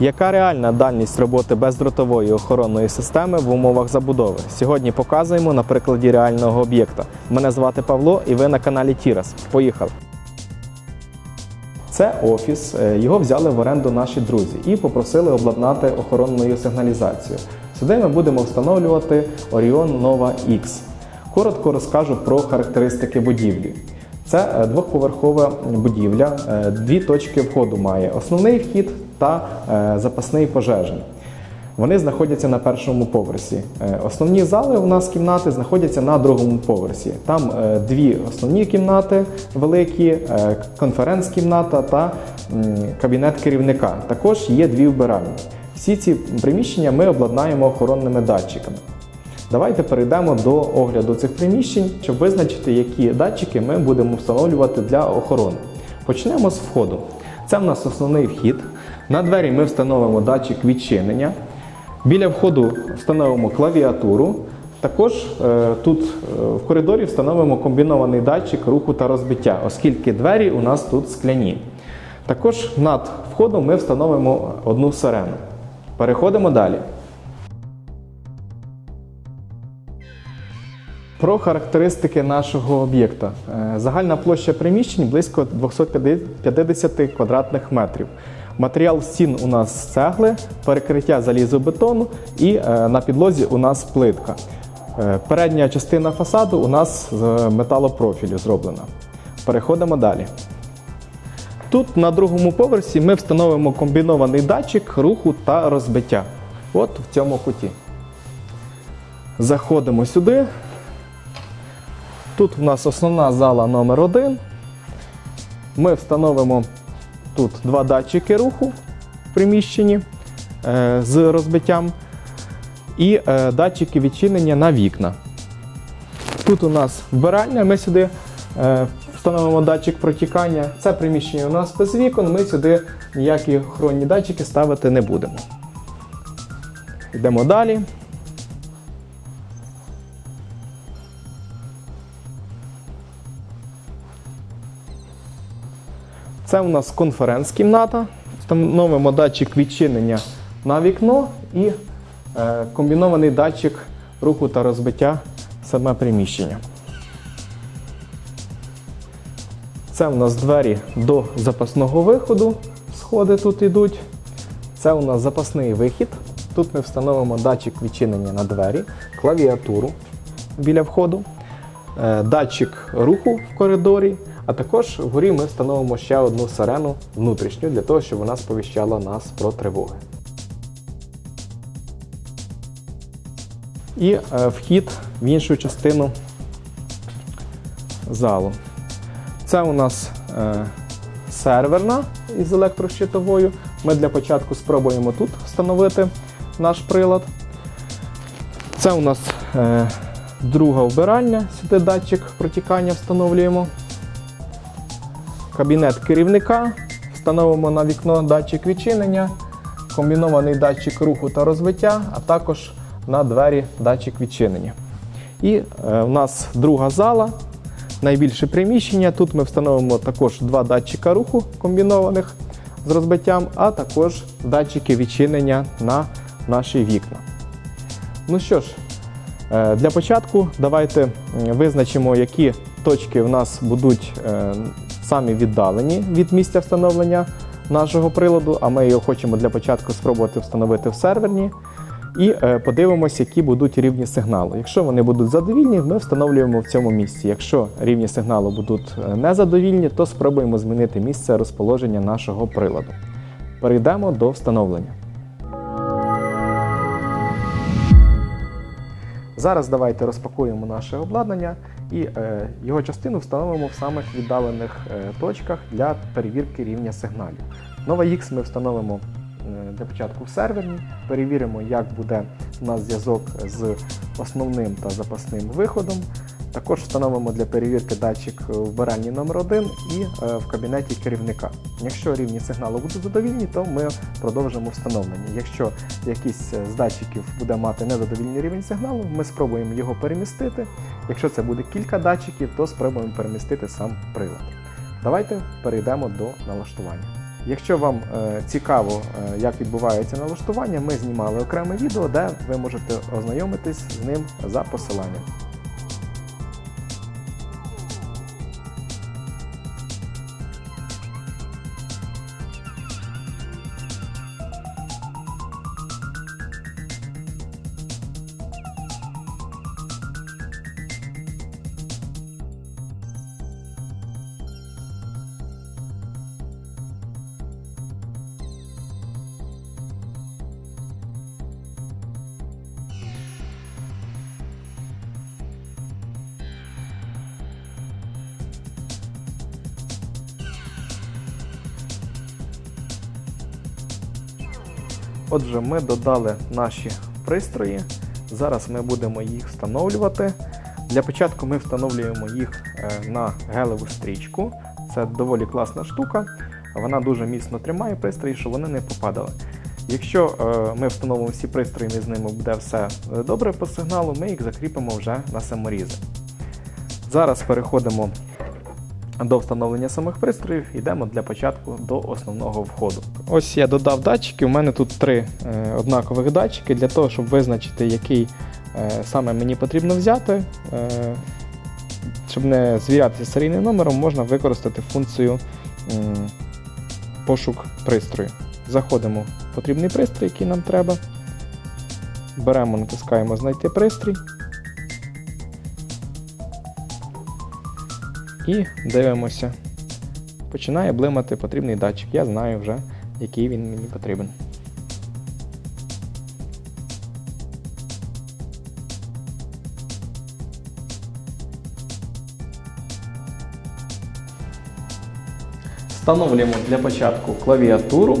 Яка реальна дальність роботи бездротової охоронної системи в умовах забудови? Сьогодні показуємо на прикладі реального об'єкта. Мене звати Павло і ви на каналі Тірас. Поїхали! Це офіс. Е, Його взяли в оренду наші друзі і попросили обладнати охоронною сигналізацією. Сюди ми будемо встановлювати Orion Nova X. Коротко розкажу про характеристики будівлі. Це е, двохповерхова будівля, е, дві точки входу має: основний вхід та е, запасний пожежний. Вони знаходяться на першому поверсі. Е, Основні зали у нас кімнати знаходяться на другому поверсі. Там е, дві основні кімнати великі, конференц-кімната та кабінет керівника. Також є дві вбиральні. Всі ці приміщення ми обладнаємо охоронними датчиками. Давайте перейдемо до огляду цих приміщень, щоб визначити, які датчики ми будемо встановлювати для охорони. Почнемо з входу. Це в нас основний вхід. На двері ми встановимо датчик відчинення. Біля входу встановимо клавіатуру. Також е, тут е, в коридорі встановимо комбінований датчик руху та розбиття, оскільки двері у нас тут скляні. Також над входом ми встановимо одну сирену. Переходимо далі. Про характеристики нашого об'єкта. Е, Загальна площа приміщень близько 250 квадратних метрів. Матеріал стін у нас цегли, перекриття залізобетону і е, на підлозі у нас плитка. Е, Передня частина фасаду у нас з металопрофілю зроблена. Переходимо далі. Тут на другому поверсі ми встановимо комбінований датчик руху та розбиття. От в цьому куті. Заходимо сюди. Тут у нас основна зала номер 1 Ми встановимо тут два датчики руху в приміщенні е, з розбиттям і е, датчики відчинення на вікна. Тут у нас вбиральня, ми сюди е, встановимо датчик протікання. Це приміщення у нас без вікон, ми сюди ніякі охоронні датчики ставити не будемо. Йдемо далі. Це у нас конференц-кімната. Встановимо датчик відчинення на вікно і е, комбінований датчик руху та розбиття саме приміщення. Це у нас двері до запасного виходу. Сходи тут йдуть. Це у нас запасний вихід. Тут ми встановимо датчик відчинення на двері, клавіатуру біля входу, е, датчик руху в коридорі, а також вгорі ми встановимо ще одну сирену внутрішню для того, щоб вона сповіщала нас про тривоги. І е, вхід в іншу частину залу. Це у нас е, серверна із електрощитовою. Ми для початку спробуємо тут встановити наш прилад. Це у нас е, друга вбиральня, сюди датчик протікання встановлюємо. Кабінет керівника. Встановимо на вікно датчик відчинення, комбінований датчик руху та розвиття, а також на двері датчик відчинення. І е, у нас друга зала, найбільше приміщення. Тут ми встановимо також два датчика руху комбінованих з розбиттям, а також датчики відчинення на наші вікна. Ну що ж, е, для початку давайте визначимо, які точки в нас будуть е, самі віддалені від місця встановлення нашого приладу, а ми його хочемо для початку спробувати встановити в серверні. І е, подивимося, які будуть рівні сигналу. Якщо вони будуть задовільні, ми встановлюємо в цьому місці. Якщо рівні сигналу будуть е, незадовільні, то спробуємо змінити місце розположення нашого приладу. Перейдемо до встановлення. Зараз давайте розпакуємо наше обладнання і е, його частину встановимо в самих віддалених е, точках для перевірки рівня сигналів. Nova X ми встановимо е, для початку в серверні, перевіримо, як буде у нас зв'язок з основним та запасним виходом. Також встановимо для перевірки датчик вбиральні номер 1 і е, в кабінеті керівника. Якщо рівні сигналу будуть задовільні, то ми продовжимо встановлення. Якщо якийсь е, з датчиків буде мати незадовільний рівень сигналу, ми спробуємо його перемістити. Якщо це буде кілька датчиків, то спробуємо перемістити сам прилад. Давайте перейдемо до налаштування. Якщо вам е, цікаво, як відбувається налаштування, ми знімали окреме відео, де ви можете ознайомитись з ним за посиланням. Отже, ми додали наші пристрої. Зараз ми будемо їх встановлювати. Для початку ми встановлюємо їх е, на гелеву стрічку. Це доволі класна штука. Вона дуже міцно тримає пристрої, щоб вони не попадали. Якщо е, ми встановимо всі пристрої, і з ними буде все е, добре по сигналу, ми їх закріпимо вже на саморізи. Зараз переходимо до встановлення самих пристроїв, йдемо для початку до основного входу. Ось я додав датчики. У мене тут три е, однакових датчики для того, щоб визначити, який е, саме мені потрібно взяти. Е, щоб не звірятися серійним номером, можна використати функцію пошук пристрою. Заходимо в потрібний пристрій, який нам треба. Беремо, натискаємо Знайти пристрій. І дивимося. Починає блимати потрібний датчик. Я знаю вже, який він мені потрібен. Встановлюємо для початку клавіатуру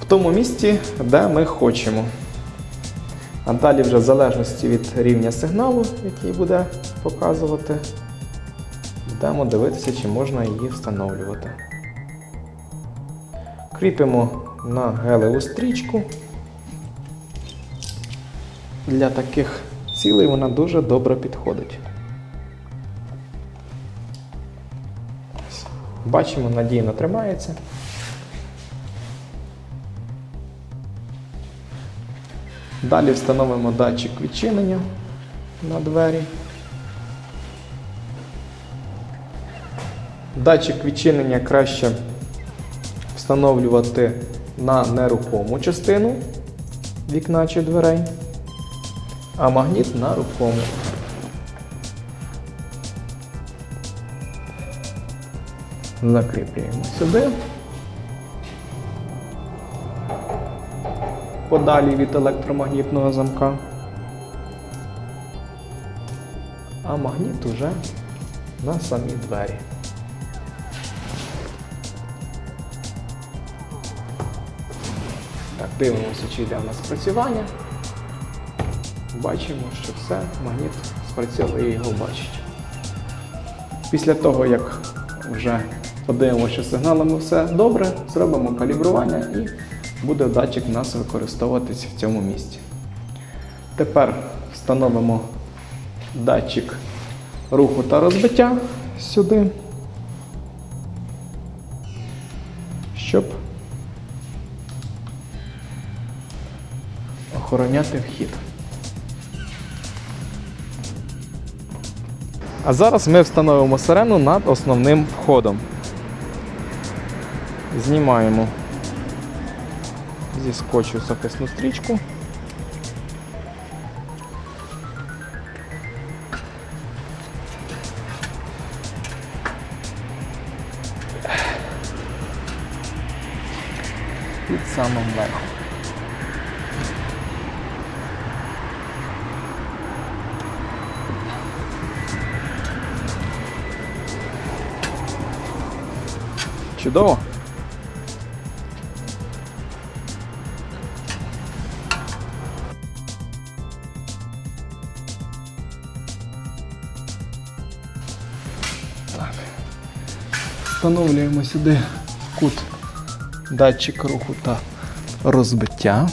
в тому місці, де ми хочемо. А далі вже в залежності від рівня сигналу, який буде показувати, Будемо дивитися, чи можна її встановлювати. Кріпимо на гелеву стрічку. Для таких цілей вона дуже добре підходить. Бачимо, надійно тримається. Далі встановимо датчик відчинення на двері. Датчик відчинення краще встановлювати на нерухому частину вікна чи дверей, а магніт на рухому. Закріплюємо сюди. Подалі від електромагнітного замка. А магніт уже на самі двері. Дивимося, чи йде в нас спрацювання. Бачимо, що все, магніт спрацьовує його бачить. Після того, як вже подивимося, що сигналами все добре, зробимо калібрування і буде датчик у нас використовуватись в цьому місці. Тепер встановимо датчик руху та розбиття сюди, охороняти вхід. А зараз ми встановимо сирену над основним входом. Знімаємо зі скотчу захисну стрічку. Під самим верхом. Чудово. Так. Встановлюємо сюди кут датчик руху та розбиття.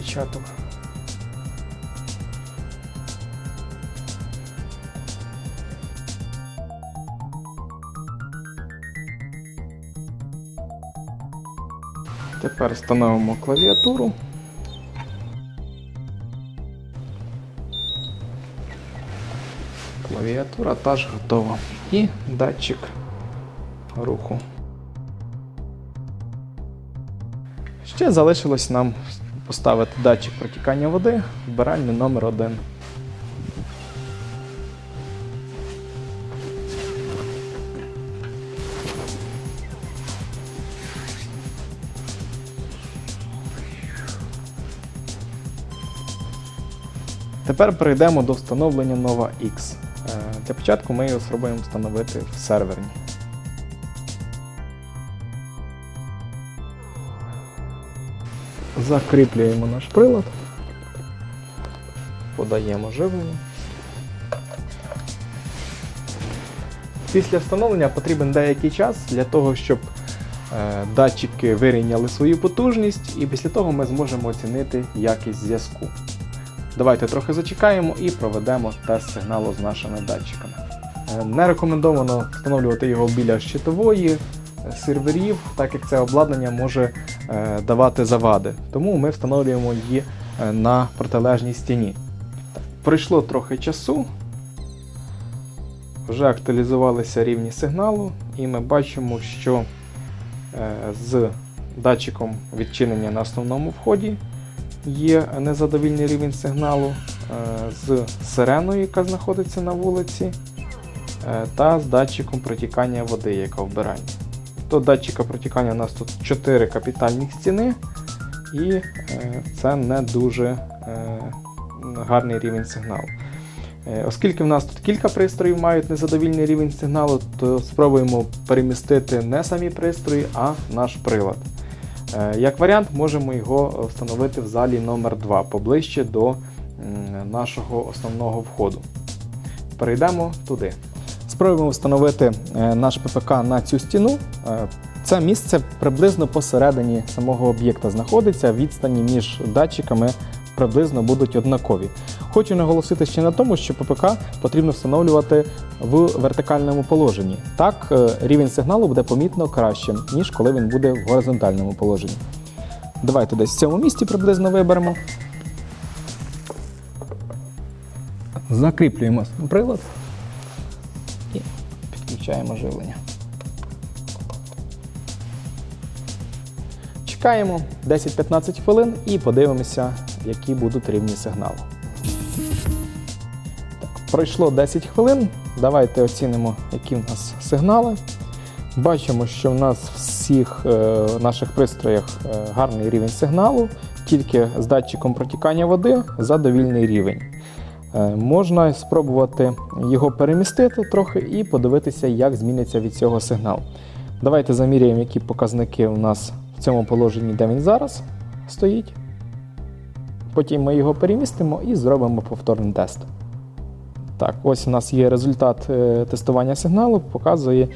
Початку. Тепер встановимо клавіатуру. Клавіатура теж готова. І датчик руху. Ще залишилось нам поставити датчик протікання води, вбиральню номер 1 Тепер перейдемо до встановлення Nova X. Е, Для початку ми його спробуємо встановити в серверні. Закріплюємо наш прилад, подаємо живлення. Після встановлення потрібен деякий час для того, щоб е, датчики вирівняли свою потужність, і після того ми зможемо оцінити якість зв'язку. Давайте трохи зачекаємо і проведемо тест сигналу з нашими датчиками. Е, Не рекомендовано встановлювати його біля щитової, серверів, так як це обладнання може е, давати завади. Тому ми встановлюємо її е, на протилежній стіні. Пройшло трохи часу. Вже актуалізувалися рівні сигналу, і ми бачимо, що е, з датчиком відчинення на основному вході є незадовільний рівень сигналу з сиреною, яка знаходиться на вулиці, та з датчиком протікання води, яка вбирання. До датчика протікання у нас тут 4 капітальних стіни, і е, це не дуже е, гарний рівень сигналу. Е, Оскільки в нас тут кілька пристроїв мають незадовільний рівень сигналу, то спробуємо перемістити не самі пристрої, а наш прилад. Як варіант, можемо його встановити в залі номер 2 поближче до нашого основного входу. Перейдемо туди. Спробуємо встановити е, наш ППК на цю стіну. Е, Це місце приблизно посередині самого об'єкта знаходиться. Відстані між датчиками приблизно будуть однакові. Хочу наголосити ще на тому, що ППК потрібно встановлювати в вертикальному положенні. Так е, рівень сигналу буде помітно кращим, ніж коли він буде в горизонтальному положенні. Давайте десь в цьому місці приблизно виберемо. Закріплюємо прилад підключаємо живлення. Чекаємо 10-15 хвилин і подивимося, які будуть рівні сигналу. Так, пройшло 10 хвилин. Давайте оцінимо, які в нас сигнали. Бачимо, що в нас в всіх е, наших пристроях е, гарний рівень сигналу, тільки з датчиком протікання води задовільний рівень. Е, можна спробувати його перемістити трохи і подивитися, як зміниться від цього сигнал. Давайте заміряємо, які показники у нас в цьому положенні, де він зараз стоїть. Потім ми його перемістимо і зробимо повторний тест. Так, ось у нас є результат е, тестування сигналу, показує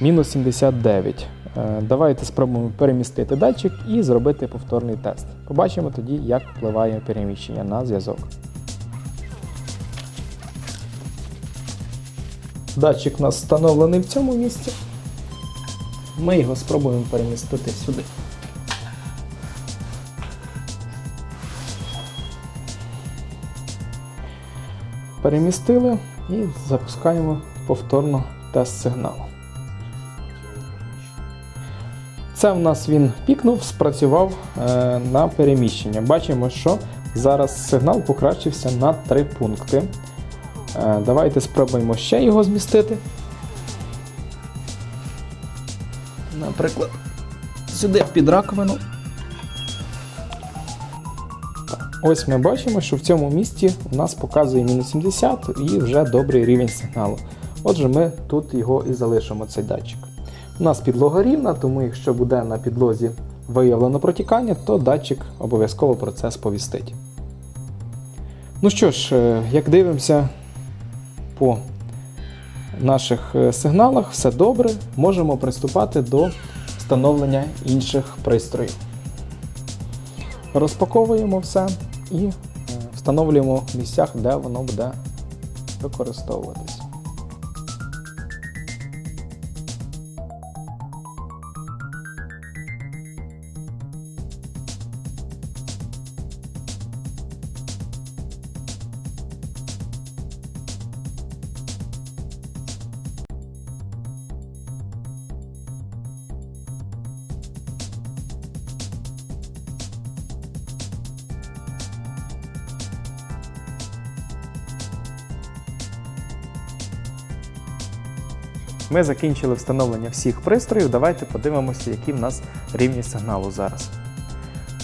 мінус 79. Е, Давайте спробуємо перемістити датчик і зробити повторний тест. Побачимо тоді, як впливає переміщення на зв'язок. Датчик у нас встановлений в цьому місці. Ми його спробуємо перемістити сюди. Перемістили і запускаємо повторно тест сигналу. Це в нас він пікнув, спрацював е, на переміщення. Бачимо, що зараз сигнал покращився на 3 пункти. Е, давайте спробуємо ще його змістити. Наприклад, сюди під раковину. Ось ми бачимо, що в цьому місці у нас показує мінус 70 і вже добрий рівень сигналу. Отже, ми тут його і залишимо, цей датчик. У нас підлога рівна, тому якщо буде на підлозі виявлено протікання, то датчик обов'язково про це сповістить. Ну що ж, е, як дивимося по наших е, сигналах, все добре, можемо приступати до встановлення інших пристроїв. Розпаковуємо все і е, встановлюємо в місцях, де воно буде використовуватись. Ми закінчили встановлення всіх пристроїв. Давайте подивимося, які в нас рівні сигналу зараз.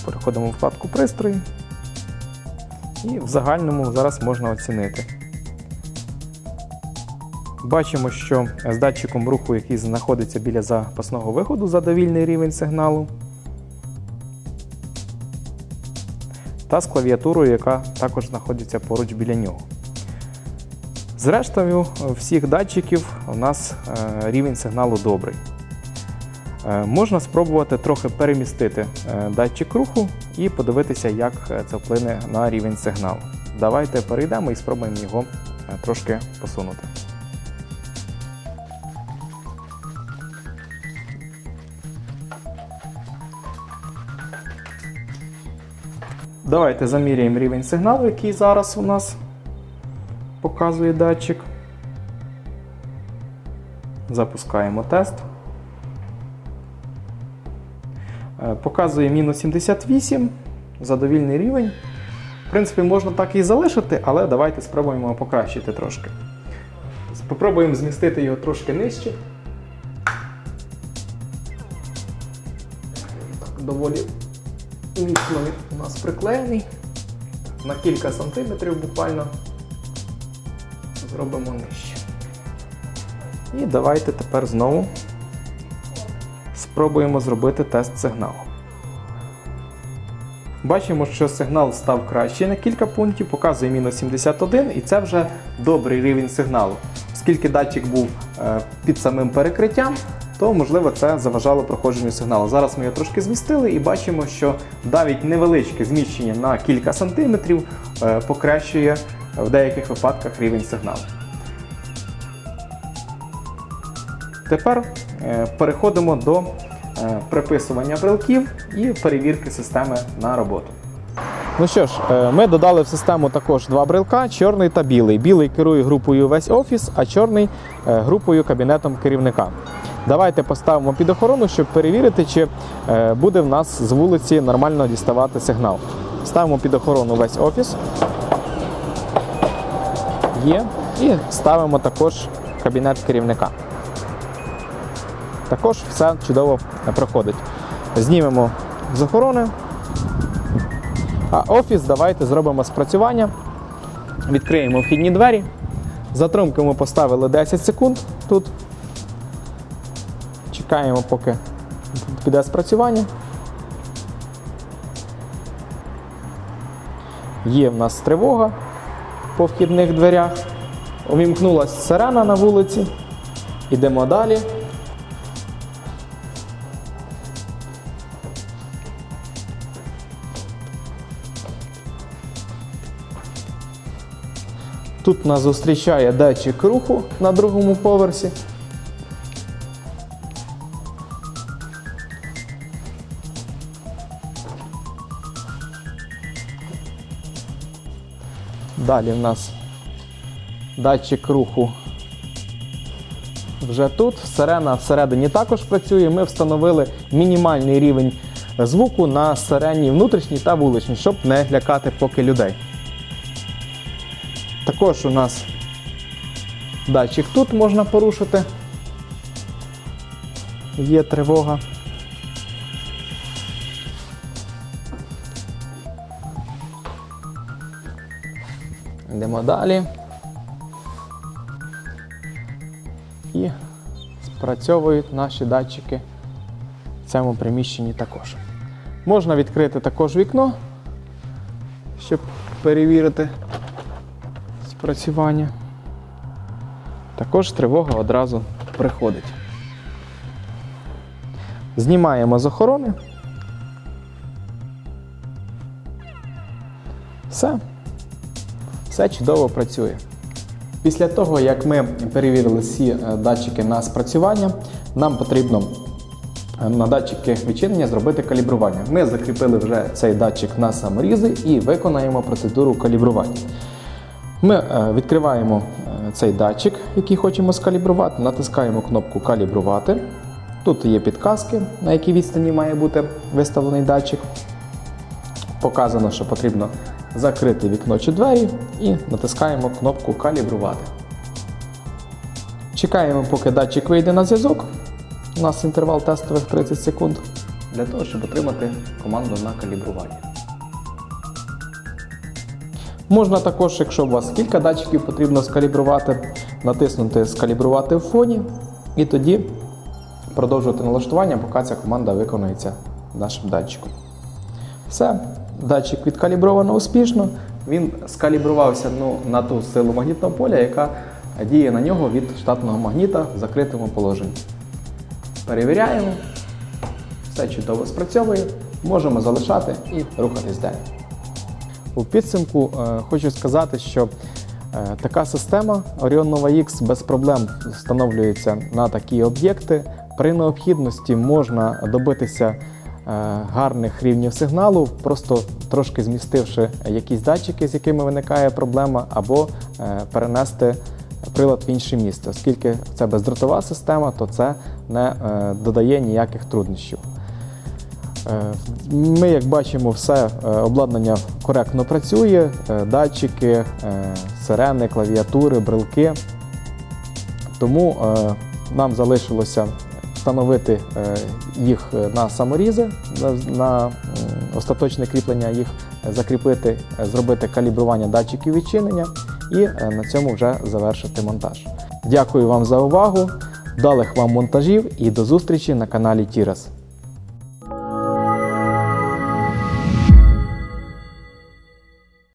Переходимо в вкладку пристрої. І в загальному зараз можна оцінити. Бачимо, що з датчиком руху, який знаходиться біля запасного виходу, задовільний рівень сигналу. Та з клавіатурою, яка також знаходиться поруч біля нього. Зрештою, всіх датчиків у нас е, рівень сигналу добрий. Е, Можна спробувати трохи перемістити е, датчик руху і подивитися, як е, це вплине на рівень сигналу. Давайте перейдемо і спробуємо його е, трошки посунути. Давайте заміряємо рівень сигналу, який зараз у нас показує датчик. Запускаємо тест. Е, Показує мінус 78, задовільний рівень. В принципі, можна так і залишити, але давайте спробуємо покращити трошки. Спробуємо змістити його трошки нижче. Так, доволі міцно у нас приклеєний. На кілька сантиметрів буквально зробимо нижче. І давайте тепер знову спробуємо зробити тест сигналу. Бачимо, що сигнал став кращий на кілька пунктів, показує мінус 71, і це вже добрий рівень сигналу. Оскільки датчик був е, під самим перекриттям, то можливо це заважало проходженню сигналу. Зараз ми його трошки змістили і бачимо, що навіть невеличке зміщення на кілька сантиметрів е, покращує в деяких випадках рівень сигналу. Тепер е, переходимо до е, приписування брелків і перевірки системи на роботу. Ну що ж, е, ми додали в систему також два брелка: чорний та білий. Білий керує групою весь офіс, а чорний групою кабінетом керівника. Давайте поставимо під охорону, щоб перевірити, чи буде в нас з вулиці нормально діставати сигнал. Ставимо під охорону весь офіс. Є. І ставимо також кабінет керівника. Також все чудово проходить. Знімемо з охорони. А офіс давайте зробимо спрацювання. Відкриємо вхідні двері. Затримку ми поставили 10 секунд тут. Чекаємо, поки піде спрацювання. Є в нас тривога по вхідних дверях. Увімкнулася сирена на вулиці. Ідемо далі. Тут нас зустрічає датчик руху на другому поверсі. Далі в нас датчик руху вже тут. Сирена всередині також працює. Ми встановили мінімальний рівень звуку на сирені внутрішній та вуличній, щоб не лякати поки людей. Також у нас датчик тут можна порушити. Є тривога. Йдемо далі. І спрацьовують наші датчики в цьому приміщенні також. Можна відкрити також вікно, щоб перевірити спрацювання. Також тривога одразу приходить. Знімаємо з охорони. Все. Все чудово працює. Після того, як ми перевірили всі е, датчики на спрацювання, нам потрібно е, на датчики відчинення зробити калібрування. Ми закріпили вже цей датчик на саморізи і виконаємо процедуру калібрування. Ми е, відкриваємо цей датчик, який хочемо скалібрувати, натискаємо кнопку Калібрувати. Тут є підказки, на якій відстані має бути виставлений датчик. Показано, що потрібно закрити вікно чи двері і натискаємо кнопку Калібрувати. Чекаємо, поки датчик вийде на зв'язок. У нас інтервал тестових 30 секунд для того, щоб отримати команду на калібрування. Можна також, якщо у вас кілька датчиків потрібно скалібрувати, натиснути Скалібрувати в фоні і тоді продовжувати налаштування, поки ця команда виконується нашим датчиком. Все, датчик відкалібровано успішно. Він скалібрувався ну, на ту силу магнітного поля, яка діє на нього від штатного магніта в закритому положенні. Перевіряємо. Все чудово спрацьовує. Можемо залишати і рухатись далі. У підсумку е, хочу сказати, що е, така система Orion Nova X без проблем встановлюється на такі об'єкти. При необхідності можна добитися гарних рівнів сигналу, просто трошки змістивши якісь датчики, з якими виникає проблема, або е, перенести прилад в інше місце. Оскільки це бездротова система, то це не е, додає ніяких труднощів. Е, Ми, як бачимо, все е, обладнання коректно працює, е, датчики, е, сирени, клавіатури, брелки. Тому е, нам залишилося встановити е, їх на саморізи, на, остаточне кріплення їх закріпити, е, зробити калібрування датчиків відчинення і е, на цьому вже завершити монтаж. Дякую вам за увагу, вдалих вам монтажів і до зустрічі на каналі Тірас.